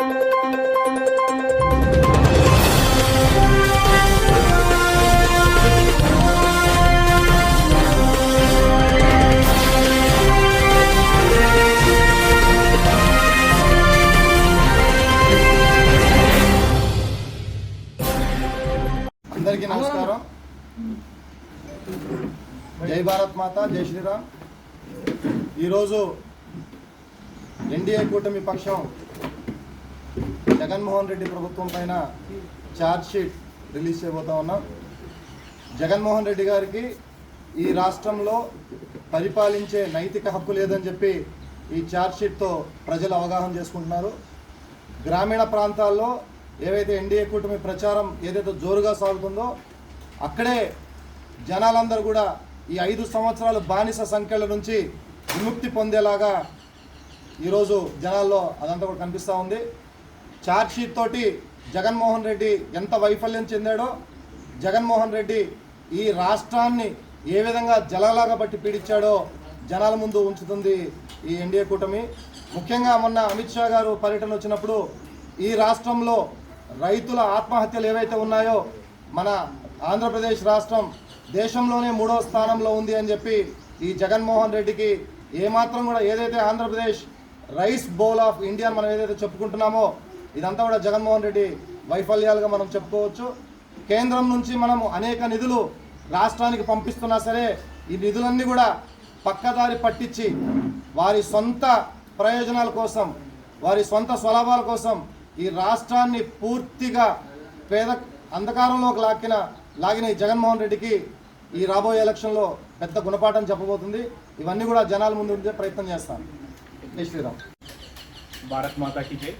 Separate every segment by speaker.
Speaker 1: అందరికీ నమస్కారం. జై భారత్ మాత జై శ్రీరామ్. ఈరోజు ఎన్డీఏ కూటమి పక్షం జగన్మోహన్ రెడ్డి ప్రభుత్వం పైన షీట్ రిలీజ్ చేయబోతా ఉన్నాం. జగన్మోహన్ రెడ్డి గారికి ఈ రాష్ట్రంలో పరిపాలించే నైతిక హక్కు లేదని చెప్పి ఈ ఛార్జ్ షీట్తో ప్రజలు అవగాహన చేసుకుంటున్నారు. గ్రామీణ ప్రాంతాల్లో ఏవైతే ఎన్డీఏ కూటమి ప్రచారం ఏదైతే జోరుగా సాగుతుందో అక్కడే జనాలందరూ కూడా ఈ ఐదు సంవత్సరాలు బానిస సంఖ్యల నుంచి విముక్తి పొందేలాగా ఈరోజు జనాల్లో అదంతా కూడా కనిపిస్తూ ఉంది. ఛార్జ్షీట్ తోటి జగన్మోహన్ రెడ్డి ఎంత వైఫల్యం చెందాడో జగన్మోహన్ రెడ్డి ఈ రాష్ట్రాన్ని ఏ విధంగా జలలాగా బట్టి పీడించాడో జనాల ముందు ఉంచుతుంది ఈ ఎన్డీఏ కూటమి. ముఖ్యంగా మొన్న అమిత్ షా గారు పర్యటన వచ్చినప్పుడు ఈ రాష్ట్రంలో రైతుల ఆత్మహత్యలు ఏవైతే ఉన్నాయో మన ఆంధ్రప్రదేశ్ రాష్ట్రం దేశంలోనే మూడో స్థానంలో ఉంది అని చెప్పి ఈ జగన్మోహన్ రెడ్డికి ఏమాత్రం కూడా ఏదైతే Andhra Pradesh rice bowl of India మనం ఏదైతే చెప్పుకుంటున్నామో ఇదంతా కూడా జగన్మోహన్ రెడ్డి వైఫల్యాలుగా మనం చెప్పుకోవచ్చు. కేంద్రం నుంచి మనము అనేక నిధులు రాష్ట్రానికి పంపిస్తున్నా సరే ఈ నిధులన్నీ కూడా పక్కదారి పట్టించి వారి సొంత ప్రయోజనాల కోసం వారి సొంత స్వలాభాల కోసం ఈ రాష్ట్రాన్ని పూర్తిగా పేద అంధకారంలోకి లాక్కిన లాగిన ఈ జగన్మోహన్ రెడ్డికి ఈ రాబోయే ఎలక్షన్లో పెద్ద గుణపాఠం చెప్పబోతుంది. ఇవన్నీ కూడా జనాల ముందు ఉంటే ప్రయత్నం చేస్తాను. జై శ్రీరామ్.
Speaker 2: భారత్ మాతాకి జై.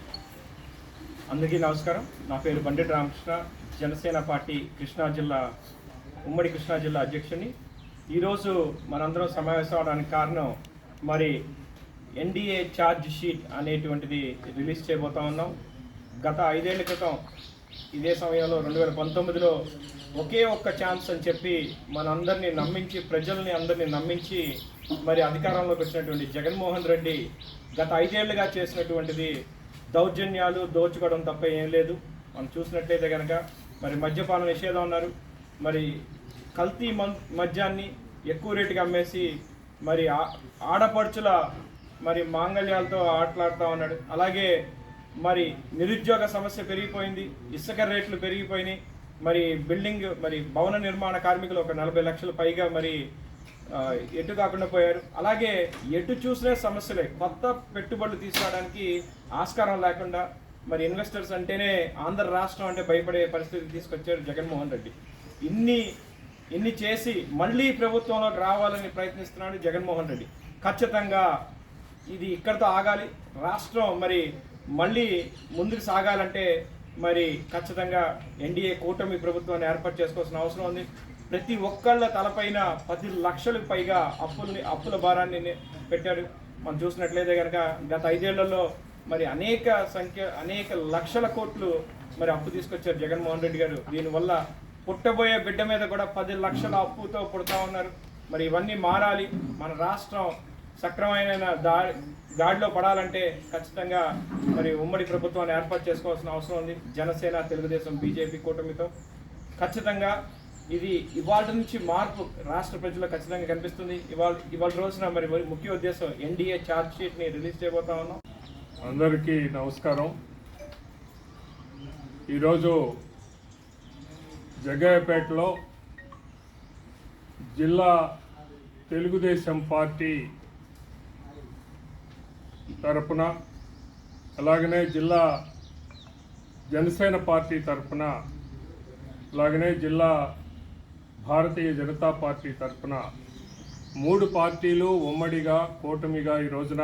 Speaker 2: అందరికీ నమస్కారం. నా పేరు బండి రామకృష్ణ. జనసేన పార్టీ కృష్ణా జిల్లా ఉమ్మడి కృష్ణా జిల్లా అధ్యక్షుని ఈరోజు మనందరం సమావేశం అవడానికి కారణం మరి ఎన్డీఏ ఛార్జ్ షీట్ అనేటువంటిది రిలీజ్ చేయబోతా ఉన్నాం. గత ఐదేళ్ళ క్రితం ఇదే సమయంలో రెండు వేల పంతొమ్మిదిలో ఒకే ఒక్క ఛాన్స్ అని చెప్పి మనందరినీ నమ్మించి ప్రజల్ని అందరినీ నమ్మించి మరి అధికారంలోకి వచ్చినటువంటి జగన్మోహన్ రెడ్డి గత ఐదేళ్ళుగా చేసినటువంటిది దౌర్జన్యాలు దోచుకోవడం తప్ప ఏం లేదు. మనం చూసినట్లయితే కనుక మరి మద్యపాన నిషేధం ఉన్నారు మరి కల్తీ మద్యాన్ని ఎక్కువ రేటుకి అమ్మేసి మరి ఆ- ఆడపడుచుల మరి మాంగళ్యాలతో ఆటలాడుతూ ఉన్నాడు. అలాగే మరి నిరుద్యోగ సమస్య పెరిగిపోయింది. ఇసుక రేట్లు పెరిగిపోయినాయి. మరి బిల్డింగ్ మరి భవన నిర్మాణ కార్మికులు ఒక నలభై లక్షల పైగా మరి ఎటు కాకుండా పోయారు. అలాగే ఎటు చూసినా సమస్యలే. కొత్త పెట్టుబడులు తీసుకోవడానికి ఆస్కారం లేకుండా మరి ఇన్వెస్టర్స్ అంటేనే ఆంధ్ర రాష్ట్రం అంటే భయపడే పరిస్థితి తీసుకొచ్చారు జగన్మోహన్ రెడ్డి. ఇన్ని ఇన్ని చేసి మళ్ళీ ప్రభుత్వంలోకి రావాలని ప్రయత్నిస్తున్నాడు జగన్మోహన్ రెడ్డి. ఖచ్చితంగా ఇది ఇక్కడితో ఆగాలి. రాష్ట్రం మరి మళ్ళీ ముందుకు సాగాలంటే మరి ఖచ్చితంగా ఎన్డీఏ కూటమి ప్రభుత్వాన్ని ఏర్పాటు చేసుకోవాల్సిన అవసరం ఉంది. ప్రతి ఒక్కళ్ళ తలపైన పది లక్షలకు పైగా అప్పుల్ని అప్పుల భారాన్ని పెట్టాడు మనం చూసినట్లయితే కనుక గత ఐదేళ్ళలో మరి అనేక సంఖ్య అనేక లక్షల కోట్లు మరి అప్పు తీసుకొచ్చారు జగన్మోహన్ రెడ్డి గారు. దీనివల్ల పుట్టబోయే బిడ్డ మీద కూడా పది లక్షల అప్పుతో పుడతా ఉన్నారు. మరి ఇవన్నీ మారాలి. మన రాష్ట్రం సక్రమైన దా గాడిలో పడాలంటే ఖచ్చితంగా మరి ఉమ్మడి ప్రభుత్వాన్ని ఏర్పాటు చేసుకోవాల్సిన అవసరం ఉంది. జనసేన తెలుగుదేశం బీజేపీ కూటమితో ఖచ్చితంగా ఇది ఇవాళ నుంచి మార్పు రాష్ట్ర ప్రజలకు ఖచ్చితంగా కనిపిస్తుంది. ఇవాళ ఇవాళ రోజున మరి ముఖ్య ఉద్దేశం ఎన్డీఏ ఛార్జ్ షీట్ని రిలీజ్ చేయబోతా ఉన్నాం.
Speaker 3: అందరికీ నమస్కారం. ఈరోజు జగ్గయ్యపేటలో జిల్లా తెలుగుదేశం పార్టీ తరపున అలాగనే జిల్లా జనసేన పార్టీ తరపున అలాగనే జిల్లా భారతీయ జనతా పార్టీ తరపున మూడు పార్టీలు ఉమ్మడిగా కూటమిగా ఈ రోజున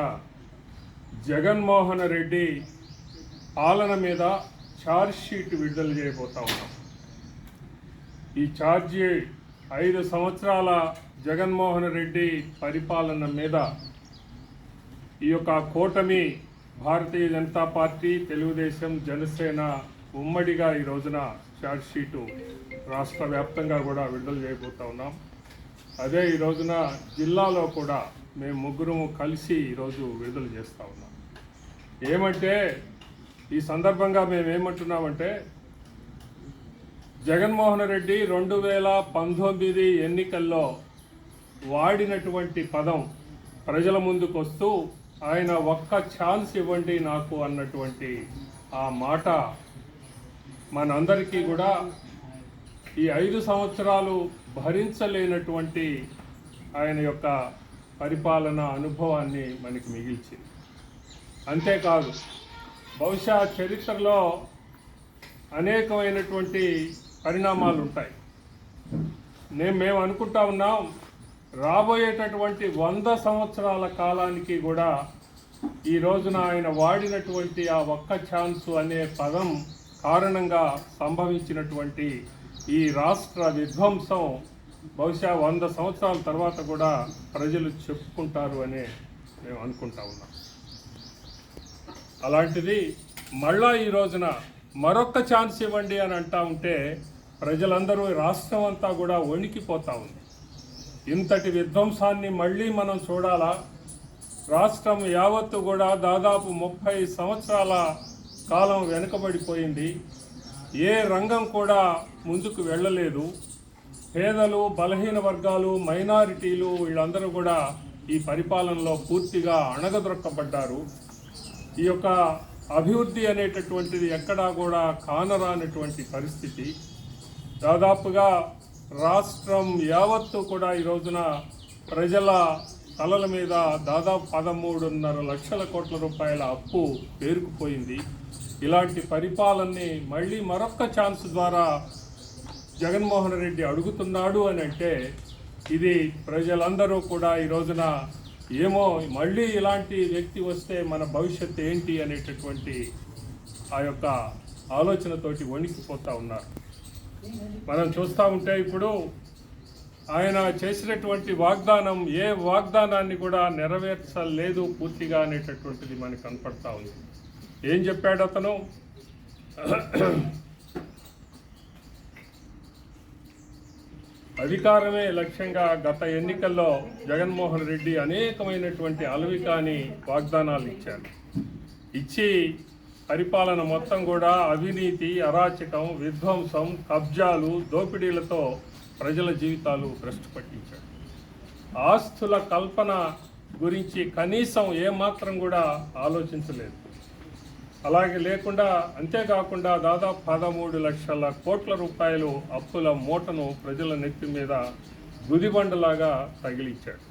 Speaker 3: జగన్మోహన్ రెడ్డి పాలన మీద ఛార్జ్షీట్ విడుదల చేయబోతా ఉన్నాం. ఈ ఛార్జీ ఐదు సంవత్సరాల జగన్మోహన్ రెడ్డి పరిపాలన మీద ఈ యొక్క కూటమి భారతీయ జనతా పార్టీ తెలుగుదేశం జనసేన ఉమ్మడిగా ఈ రోజున ఛార్జ్షీటు రాష్ట్ర వ్యాప్తంగా కూడా విడుదల చేయబోతా ఉన్నాం. అదే ఈ రోజున జిల్లాలో కూడా మేము ముగ్గురము కలిసి ఈరోజు విడుదల చేస్తూ ఉన్నాం. ఏమంటే ఈ సందర్భంగా మేము ఏమంటున్నామంటే జగన్మోహన్ రెడ్డి రెండు వేల పంతొమ్మిది ఎన్నికల్లో వాడినటువంటి పదం ప్రజల ముందుకు వస్తూ ఆయన ఒక్క ఛాన్స్ ఇవ్వండి నాకు అన్నటువంటి ఆ మాట మనందరికీ కూడా ఈ ఐదు సంవత్సరాలు భరించలేనటువంటి ఆయన యొక్క పరిపాలన అనుభవాన్ని మనకి మిగిల్చింది. అంతేకాదు బహుశా చరిత్రలో అనేకమైనటువంటి పరిణామాలు ఉంటాయి. నేను మేము అనుకుంటా ఉన్నాం రాబోయేటటువంటి వంద సంవత్సరాల కాలానికి కూడా ఈ రోజున ఆయన వాడినటువంటి ఆ ఒక్క ఛాన్స్ అనే పదం కారణంగా సంభవించినటువంటి ఈ రాష్ట్ర విధ్వంసం బహుశా వంద సంవత్సరాల తర్వాత కూడా ప్రజలు చెప్పుకుంటారు అనే మేము అనుకుంటా ఉన్నాం. అలాంటిది మళ్ళా ఈ రోజున మరొక్క ఛాన్స్ ఇవ్వండి అని అంటా ఉంటే ప్రజలందరూ రాష్ట్రం అంతా కూడా వణికిపోతా ఉంది. ఇంతటి విధ్వంసాన్ని మళ్ళీ మనం చూడాలా? రాష్ట్రం యావత్తు కూడా దాదాపు ముప్పై సంవత్సరాల కాలం వెనుకబడిపోయింది. ఏ రంగం కూడా ముందుకు వెళ్ళలేదు. పేదలు బలహీన వర్గాలు మైనారిటీలు వీళ్ళందరూ కూడా ఈ పరిపాలనలో పూర్తిగా అణగదొక్కబడ్డారు ఈ యొక్క అభివృద్ధి అనేటటువంటిది ఎక్కడా కూడా కానరానటువంటి పరిస్థితి. దాదాపుగా రాష్ట్రం యావత్తు కూడా ఈ రోజున ప్రజల తలల మీద దాదాపు పదమూడున్నర లక్షల కోట్ల రూపాయల అప్పు పేరుకుపోయింది. ఇలాంటి పరిపాలనని మళ్ళీ మరొక్క ఛాన్స్ ద్వారా జగన్మోహన్ రెడ్డి అడుగుతున్నాడు అని అంటే ఇది ప్రజలందరూ కూడా ఈ రోజున ఏమో మళ్ళీ ఇలాంటి వ్యక్తి వస్తే మన భవిష్యత్తు ఏంటి అనేటటువంటి ఆ యొక్క ఆలోచనతోటి వణికిపోతూ ఉన్నారు. మనం చూస్తూ ఉంటే ఇప్పుడు ఆయన చేసినటువంటి వాగ్దానం ఏ వాగ్దానాన్ని కూడా నెరవేర్చలేదు పూర్తిగా అనేటటువంటిది మనకు కనపడతా ఉంది. ఏం చెప్పాడు అతను? అధికారమే లక్ష్యంగా గత ఎన్నికల్లో జగన్మోహన్ రెడ్డి అనేకమైనటువంటి అలవికాని వాగ్దానాలు ఇచ్చారు. ఇచ్చి పరిపాలన మొత్తం కూడా అవినీతి అరాచకం విధ్వంసం కబ్జాలు దోపిడీలతో ప్రజల జీవితాలు భ్రష్టు పట్టించాడు ఆస్తుల కల్పన గురించి కనీసం ఏమాత్రం కూడా ఆలోచించలేదు. అలాగే లేకుండా అంతేకాకుండా దాదాపు పదమూడు లక్షల కోట్ల రూపాయలు అప్పుల మూటను ప్రజల నెత్తి మీద గుదిబండలాగా తగిలించాడు.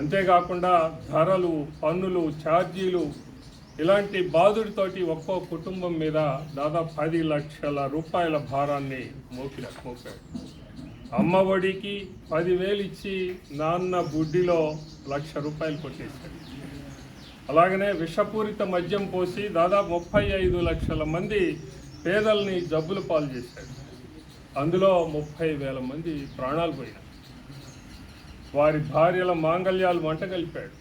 Speaker 3: అంతేకాకుండా ధరలు పన్నులు ఛార్జీలు ఇలాంటి బాధుడితోటి ఒక్కో కుటుంబం మీద దాదాపు పది లక్షల రూపాయల భారాన్ని మోపి మోపాడు. అమ్మ ఒడికి పదివేలు ఇచ్చి నాన్న బుడ్డిలో లక్ష రూపాయలు కొట్టేశాడు. అలాగనే విషపూరిత మద్యం పోసి దాదాపు ముప్పై ఐదు లక్షల మంది పేదల్ని జబ్బులు పాలు చేశాడు అందులో ముప్పై వేల మంది ప్రాణాలు పోయినారు వారి భార్యల మాంగళ్యాలు మంట కలిపాడు.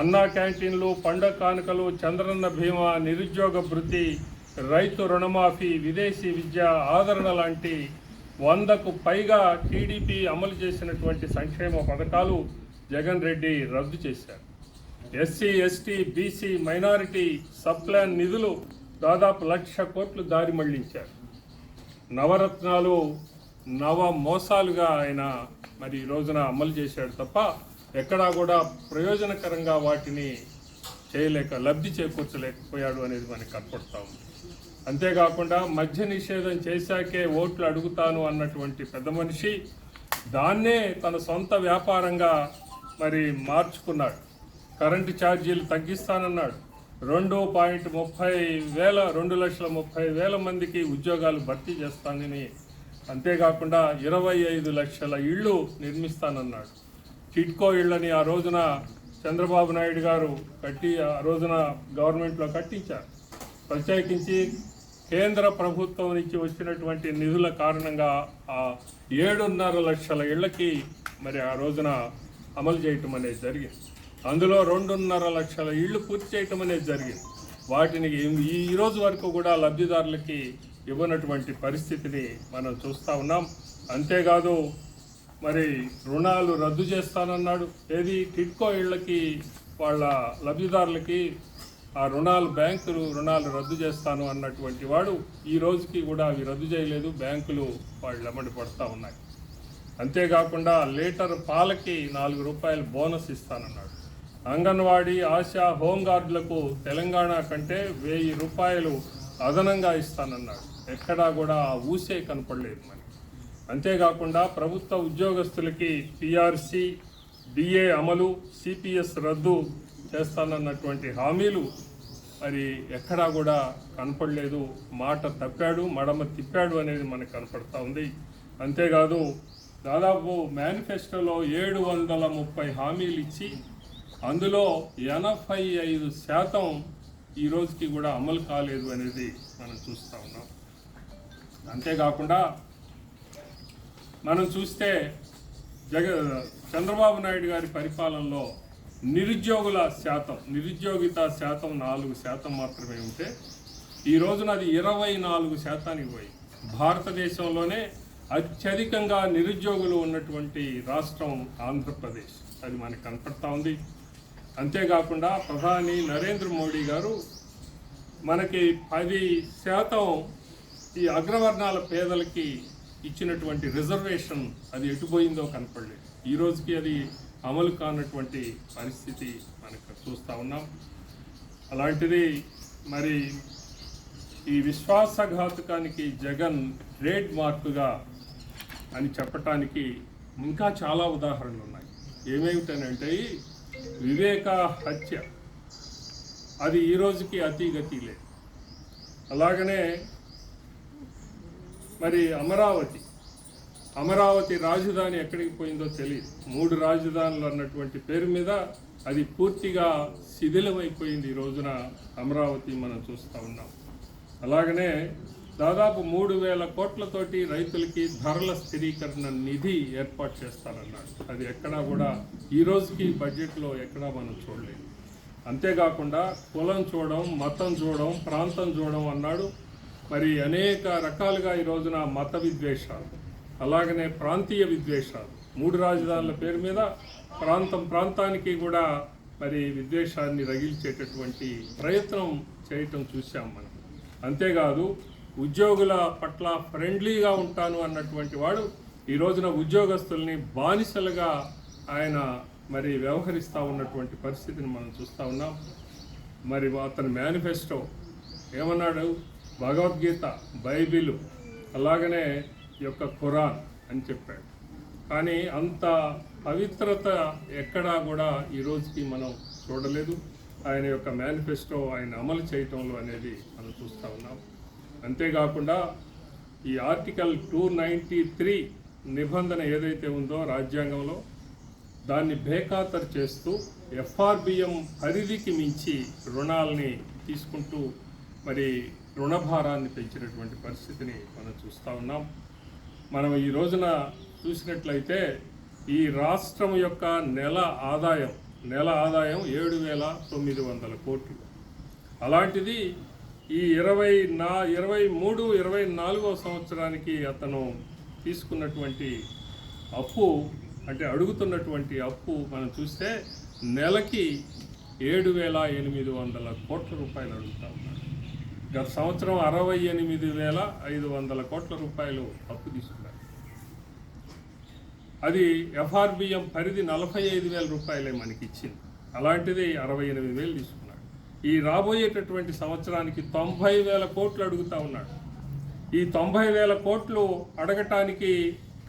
Speaker 3: అన్నా క్యాంటీన్లు పండగ కానుకలు చంద్రన్న భీమా నిరుద్యోగ భృతి రైతు రుణమాఫీ విదేశీ విద్య ఆదరణ లాంటి వందకు పైగా టీడీపీ అమలు చేసినటువంటి సంక్షేమ పథకాలు జగన్ రెడ్డి రద్దు చేశారు. SC ST BC minority subplan నిధులు దాదాపు లక్ష కోట్లు దారి మళ్ళించారు. నవరత్నాలు నవ మోసాలుగా ఆయన మరి ఈ రోజున అమలు చేశాడు తప్ప ఎక్కడా కూడా ప్రయోజనకరంగా వాటిని చేయలేక లబ్ధి చేకూర్చలేకపోయాడు అనేది మనకి కనపడతా ఉంది. అంతేకాకుండా మద్య నిషేధం చేశాకే ఓట్లు అడుగుతాను అన్నటువంటి పెద్ద మనిషి దాన్నే తన సొంత వ్యాపారంగా మరి మార్చుకున్నాడు. కరెంటు ఛార్జీలు తగ్గిస్తానన్నాడు. రెండు పాయింట్ ముప్పై వేల రెండు లక్షల ముప్పై వేల మందికి ఉద్యోగాలు భర్తీ చేస్తానని. అంతేకాకుండా ఇరవై ఐదు లక్షల ఇళ్ళు నిర్మిస్తానన్నాడు. చిట్కో ఇళ్ళని ఆ రోజున చంద్రబాబు నాయుడు గారు కట్టి ఆ రోజున గవర్నమెంట్లో కట్టించారు. ప్రత్యేకించి కేంద్ర ప్రభుత్వం నుంచి వచ్చినటువంటి నిధుల కారణంగా ఆ ఏడున్నర లక్షల ఇళ్ళకి మరి ఆ రోజున అమలు చేయటం అనేది జరిగింది. అందులో రెండున్నర లక్షల ఇళ్ళు పూర్తి చేయటం అనేది జరిగింది. వాటిని ఈ- వరకు కూడా లబ్ధిదారులకి ఇవ్వనటువంటి పరిస్థితిని మనం చూస్తూ ఉన్నాం. అంతేకాదు మరి రుణాలు రద్దు చేస్తానన్నాడు. ఏది? టిట్కో ఇళ్ళకి వాళ్ళ లబ్ధిదారులకి ఆ రుణాలు బ్యాంకులు రుణాలు రద్దు చేస్తాను అన్నటువంటి వాడు ఈ రోజుకి కూడా అవి రద్దు చేయలేదు. బ్యాంకులు వాళ్ళు ఎమ్మడి పడతా ఉన్నాయి. అంతేకాకుండా లీటర్ పాలకి నాలుగు రూపాయలు బోనస్ ఇస్తానన్నాడు. అంగన్వాడీ ఆశా హోంగార్డులకు తెలంగాణ కంటే వెయ్యి రూపాయలు అదనంగా ఇస్తానన్నాడు. ఎక్కడా కూడా ఆ ఊసే కనపడలేదు మనకి అంతేకాకుండా ప్రభుత్వ ఉద్యోగస్తులకి పిఆర్సి డిఏ అమలు సిపిఎస్ రద్దు చేస్తానన్నటువంటి హామీలు మరి ఎక్కడా కూడా కనపడలేదు. మాట తప్పాడు మడమ తిప్పాడు అనేది మనకు కనపడతా ఉంది. అంతేకాదు దాదాపు మేనిఫెస్టోలో ఏడు వందల ముప్పై హామీలు ఇచ్చి అందులో ఎనభై ఐదు శాతం ఈ రోజుకి కూడా అమలు కాలేదు అనేది మనం చూస్తూ ఉన్నాం. అంతేకాకుండా మనం చూస్తే జగ చంద్రబాబు నాయుడు గారి పరిపాలనలో నిరుద్యోగుల శాతం నిరుద్యోగిత శాతం నాలుగు శాతం మాత్రమే ఉంటే ఈ రోజున అది ఇరవై నాలుగు శాతానికి పోయి భారతదేశంలోనే అత్యధికంగా నిరుద్యోగులు ఉన్నటువంటి రాష్ట్రం ఆంధ్రప్రదేశ్. అది మనకు కనపడతా ఉంది. అంతేకాకుండా ప్రధాని నరేంద్ర మోడీ గారు మనకి పది శాతం ఈ అగ్రవర్ణాల పేదలకి ఇచ్చినటువంటి రిజర్వేషన్ అది ఎటుపోయిందో కనపడలేదు. ఈ రోజుకి అది అమలు కానటువంటి పరిస్థితి మనకు చూస్తూ ఉన్నాం. అలాంటిది మరి ఈ విశ్వాసఘాతకానికి జగన్ ట్రేడ్ మార్కుగా అని చెప్పటానికి ఇంకా చాలా ఉదాహరణలు ఉన్నాయి. ఏమేమిటనంటే వివేక హత్య. అది ఈ రోజుకి అతి గతి లేదు. అలాగనే మరి అమరావతి. అమరావతి రాజధాని ఎక్కడికి పోయిందో తెలియదు మూడు రాజధానులు అన్నటువంటి పేరు మీద అది పూర్తిగా శిథిలమైపోయింది ఈ రోజున అమరావతి మనం చూస్తూ ఉన్నాం. అలాగనే దాదాపు మూడు వేల కోట్లతోటి రైతులకి ధరల స్థిరీకరణ నిధి ఏర్పాటు చేస్తారన్నాడు. అది ఎక్కడా కూడా ఈ రోజుకి బడ్జెట్లో ఎక్కడా మనం చూడలేదు. అంతేకాకుండా కులం చూడడం మతం చూడడం ప్రాంతం చూడడం అన్నాడు. మరి అనేక రకాలుగా ఈ రోజున మత విద్వేషాలు అలాగనే ప్రాంతీయ విద్వేషాలు మూడు రాజధానుల పేరు మీద ప్రాంతం ప్రాంతానికి కూడా మరి విద్వేషాన్ని రగిల్చేటటువంటి ప్రయత్నం చేయటం చూసాం మనం. అంతేకాదు ఉద్యోగుల పట్ల ఫ్రెండ్లీగా ఉంటాను అన్నటువంటి వాడు ఈ రోజున ఉద్యోగస్తుల్ని బానిసలుగా ఆయన మరి వ్యవహరిస్తూ ఉన్నటువంటి పరిస్థితిని మనం చూస్తూ ఉన్నాం. మరి అతని మేనిఫెస్టో ఏమన్నాడు? భగవద్గీత బైబిల్ అలాగనే ఈ యొక్క ఖురాన్ అని చెప్పాడు. కానీ అంత పవిత్రత ఎక్కడా కూడా ఈ రోజుకి మనం చూడలేదు. ఆయన యొక్క మేనిఫెస్టో ఆయన అమలు చేయటంలో అనేది మనం చూస్తూ ఉన్నాం. అంతేకాకుండా ఈ ఆర్టికల్ టూ నైంటీ త్రీ నిబంధన ఏదైతే ఉందో రాజ్యాంగంలో దాన్ని బేఖాతరు చేస్తూ ఎఫ్ఆర్బిఎం పరిధికి మించి రుణాలని తీసుకుంటూ మరి రుణభారాన్ని పెంచినటువంటి పరిస్థితిని మనం చూస్తూ ఉన్నాం. మనం ఈ రోజున చూసినట్లయితే ఈ రాష్ట్రం యొక్క నెల ఆదాయం నెల ఆదాయం ఏడు వేల తొమ్మిది వందల కోట్లు. అలాంటిది ఈ ఇరవై నా ఇరవై మూడు ఇరవై నాలుగో సంవత్సరానికి అతను తీసుకున్నటువంటి అప్పు అంటే అడుగుతున్నటువంటి అప్పు మనం చూస్తే నెలకి ఏడు వేల ఎనిమిది వందల కోట్ల రూపాయలు అడుగుతా ఉన్నాడు. గత సంవత్సరం అరవై ఎనిమిది వేల ఐదు వందల కోట్ల రూపాయలు అప్పు తీసుకున్నారు అది ఎఫ్ఆర్బిఎం పరిధి నలభై ఐదు వేల రూపాయలే మనకి ఇచ్చింది అలాంటిది అరవై ఎనిమిది వేలు తీసుకున్నాడు. ఈ రాబోయేటటువంటి సంవత్సరానికి తొంభై వేల కోట్లు అడుగుతా ఉన్నాడు. ఈ తొంభై వేల కోట్లు అడగటానికి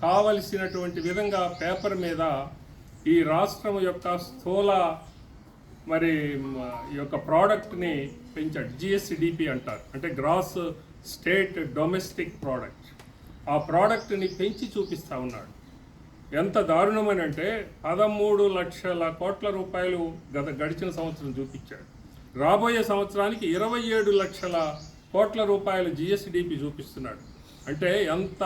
Speaker 3: కావలసినటువంటి విధంగా పేపర్ మీద ఈ రాష్ట్రం యొక్క స్థూల మరి ఈ యొక్క ప్రోడక్ట్ని పెంచాడు. జిఎస్డిపి అంటారు. అంటే గ్రాస్ స్టేట్ డొమెస్టిక్ ప్రోడక్ట్ ఆ ప్రోడక్ట్ని పెంచి చూపిస్తా ఉన్నాడు. ఎంత దారుణమని అంటే పదమూడు లక్షల కోట్ల రూపాయలు గత గడిచిన సంవత్సరం చూపించాడు. రాబోయే సంవత్సరానికి ఇరవై ఏడు లక్షల కోట్ల రూపాయలు జిఎస్డిపి చూపిస్తున్నాడు. అంటే ఎంత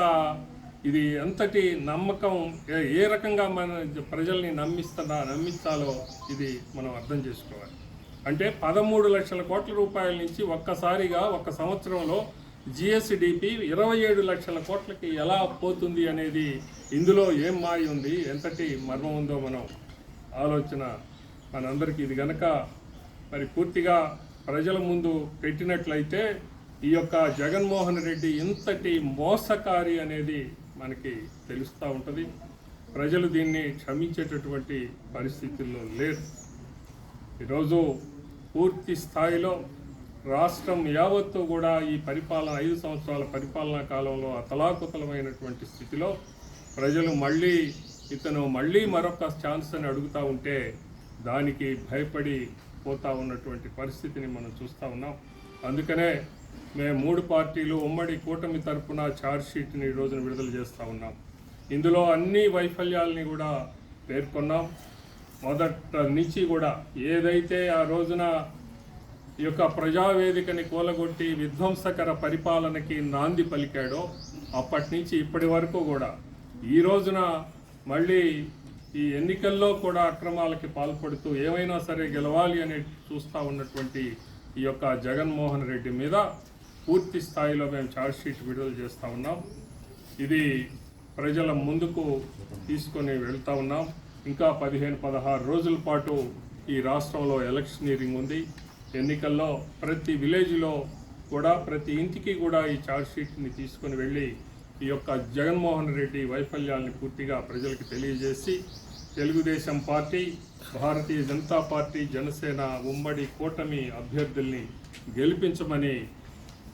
Speaker 3: ఇది ఎంతటి నమ్మకం ఏ- ఏ రకంగా మన ప్రజల్ని నమ్మిస్తున్నా నమ్మించాలో ఇది మనం అర్థం చేసుకోవాలి. అంటే పదమూడు లక్షల కోట్ల రూపాయల నుంచి ఒక్కసారిగా ఒక సంవత్సరంలో జిఎస్డిపి ఇరవై ఏడు లక్షల కోట్లకి ఎలా పోతుంది అనేది ఇందులో ఏం మాయ ఉంది ఎంతటి మర్మం ఉందో మనం ఆలోచన మనందరికీ ఇది గనక మరి పూర్తిగా ప్రజల ముందు పెట్టినట్లయితే ఈ యొక్క జగన్మోహన్ రెడ్డి ఇంతటి మోసకారి అనేది మనకి తెలుస్తూ ఉంటుంది. ప్రజలు దీన్ని క్షమించేటటువంటి పరిస్థితుల్లో లేరు. ఈరోజు పూర్తి స్థాయిలో రాష్ట్రం యావత్తు కూడా ఈ పరిపాలన ఐదు సంవత్సరాల పరిపాలనా కాలంలో అతలాకుతలమైనటువంటి స్థితిలో ప్రజలు మళ్ళీ ఇతను మళ్ళీ మరొక ఛాన్స్ అని అడుగుతూ ఉంటే దానికి భయపడి పోతా ఉన్నటువంటి పరిస్థితిని మనం చూస్తూ ఉన్నాం. అందుకనే మేము మూడు పార్టీలు ఉమ్మడి కూటమి తరపున ఛార్జ్షీట్ని రోజున విడుదల చేస్తూ ఉన్నాం. ఇందులో అన్ని వైఫల్యాలని కూడా పేర్కొన్నాం. మొదట నుంచి కూడా ఏదైతే ఆ రోజున ఈ యొక్క ప్రజావేదికని కూలగొట్టి విధ్వంసకర పరిపాలనకి నాంది పలికాడో అప్పటి నుంచి ఇప్పటి వరకు కూడా ఈ రోజున మళ్ళీ ఈ ఎన్నికల్లో కూడా అక్రమాలకి పాల్పడుతూ ఏమైనా సరే గెలవాలి అని చూస్తూ ఉన్నటువంటి ఈ యొక్క జగన్మోహన్ రెడ్డి మీద పూర్తి స్థాయిలో మేము ఛార్జ్షీట్ విడుదల చేస్తూ ఉన్నాం. ఇది ప్రజల ముందుకు తీసుకొని వెళ్తూ ఉన్నాం. ఇంకా పదిహేను పదహారు రోజుల పాటు ఈ రాష్ట్రంలో ఎలక్షనీరింగ్ ఉంది. ఎన్నికల్లో ప్రతి విలేజ్లో కూడా ప్రతి ఇంటికి కూడా ఈ ఛార్జ్షీట్ని తీసుకొని వెళ్ళి ఈ యొక్క జగన్మోహన్ రెడ్డి వైఫల్యాల్ని పూర్తిగా ప్రజలకు తెలియజేసి తెలుగుదేశం పార్టీ భారతీయ జనతా పార్టీ జనసేన ఉమ్మడి కూటమి అభ్యర్థుల్ని గెలిపించమని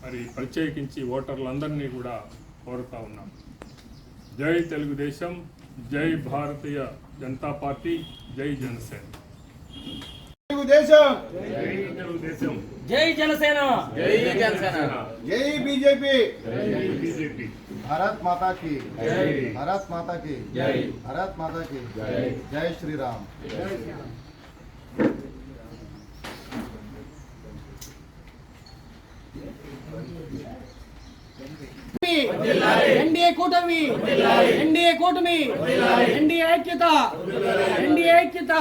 Speaker 3: మరి ప్రత్యేకించి ఓటర్లందరినీ కూడా కోరుతా ఉన్నాం. జై తెలుగుదేశం జై భారతీయ జనతా పార్టీ జై జనసేన.
Speaker 1: తెలుగుదేశం!
Speaker 3: జై తెలుగుదేశం.
Speaker 4: జై జనసేన!
Speaker 1: జై బీజేపీ!
Speaker 3: జై బీజేపీ.
Speaker 1: భారత్ మాతా की
Speaker 3: జై
Speaker 1: भारत माता की
Speaker 4: జై
Speaker 1: भारत माता की जय श्री राम
Speaker 4: ఎన్డీఏ కూటమి ఎన్డీఏ కూటమి ఎన్డీఏ ఐక్యత ఎన్డీఏ ఐక్యత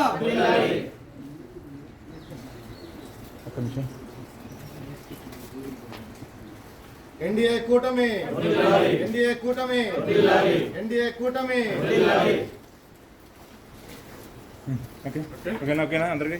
Speaker 1: ఎన్డీఏ కూటమి. ఎన్డీఏ కూటమి. ఎన్డీఏ కూటమి.
Speaker 5: ఓకేనా ఓకేనా అందరికి?